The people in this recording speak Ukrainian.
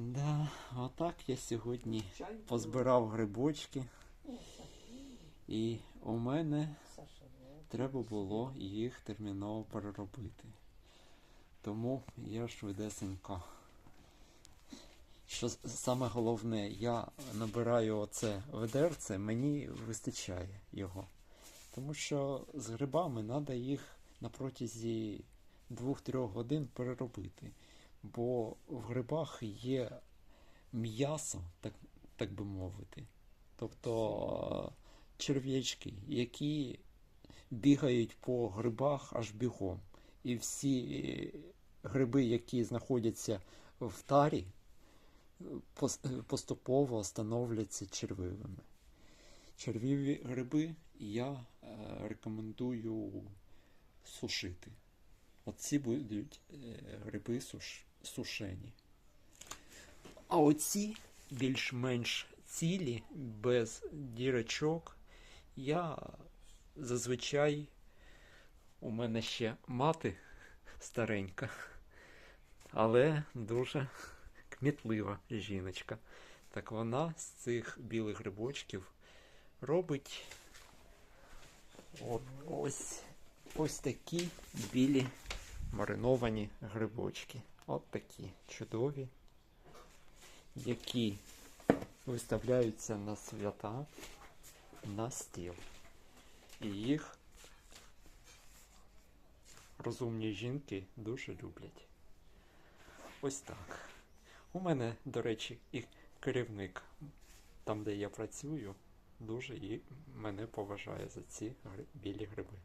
Да, отак я сьогодні позбирав грибочки, і у мене треба було їх терміново переробити. Тому я швидесенько. Що саме головне, я набираю оце ведерце, мені вистачає його. Тому що з грибами треба їх на протязі 2-3 годин переробити. Бо в грибах є м'ясо, так, так би мовити. Тобто е, черв'ячки, які бігають по грибах аж бігом. І всі е, гриби, які знаходяться в тарі, е, пос- поступово становляться червивими. Червиві гриби я рекомендую сушити. Оці будуть гриби суш, сушені. А оці більш-менш цілі, без дірочок, я зазвичай у мене ще мати старенька, але дуже кмітлива жіночка. Так вона з цих білих грибочків робить от ось, ось такі білі мариновані грибочки. От такі чудові, які виставляються на свята на стіл. І їх розумні жінки дуже люблять. Ось так. У мене, до речі, і керівник там, де я працюю, дуже мене поважає за ці білі гриби.